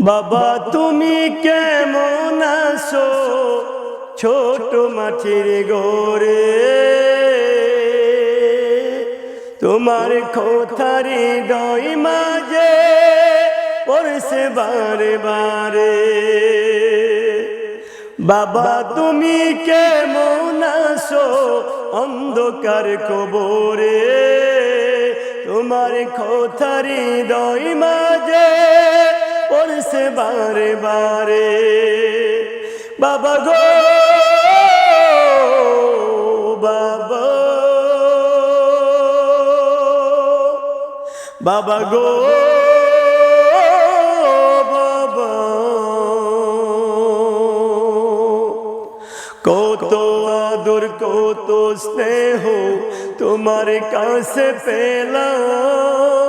বাবা, তুমি কেমন আছো? ছোট মাটির গোরে তোমার কোথারি দই মাঝে পড়ছে বারে বারে। বাবা, তুমি কেমন আছো? অন্ধকার কবরে। তোমার কোথারি দই মাঝে পড়ছে বারে বারে। বাবা গো, বাবা। বাবা গো কত আদর, কত স্নেহ তোমার কাছে পেলাম।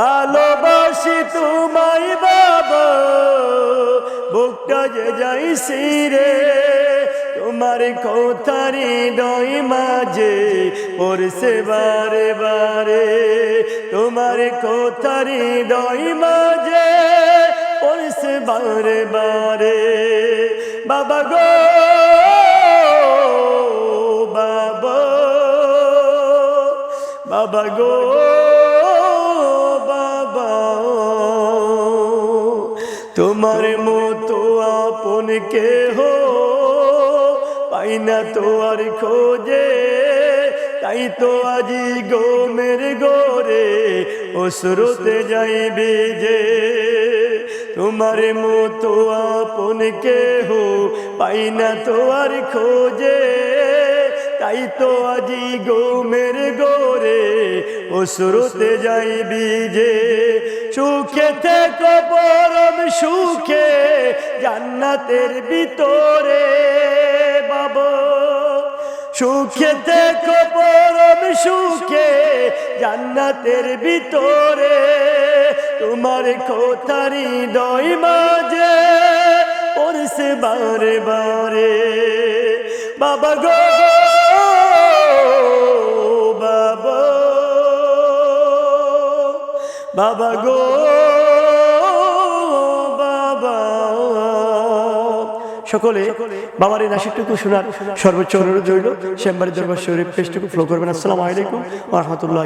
ভালোবাসি তোমায় বাবা, বুকটা যে যাইছি রে, তোমার কোথারি দই মাঝে পড়ছে বারে বারে। তোমার কোথারি দই মাঝে পড়ছে বারে বারে। বাবা গো, বাবা বাবা গো। তোমার মতো আপন কে হো পাই না তো আর খোঁজে। তাই তো আজি গো মেরে গোরে অসরতে যাইবে যে। তোমার মতো আপন কে হো পাই না তো আর খোঁজে। তাই তো আজি গো মেরে গোরে অসরতে যাইবি যে। সুখে থেকে সুখে জান্নাতের ভিতরে বাবা সুখে থেকে পরম সুখে জান্নাতের ভিতরে। তোমার কোথারি দই মাঝে পড়ছে বারে বারে বাবা গো, বাবা। বাবা গো। সকলে বাবার এই নাসিকটুকু শোনার সর্বোচ্চ অনুরোধ রইল। শ্যামবাড়ি দরবার শরীফ পেজটুকু ফ্লো করবেন। আসসালামু আলাইকুম রহমতুল্লাহ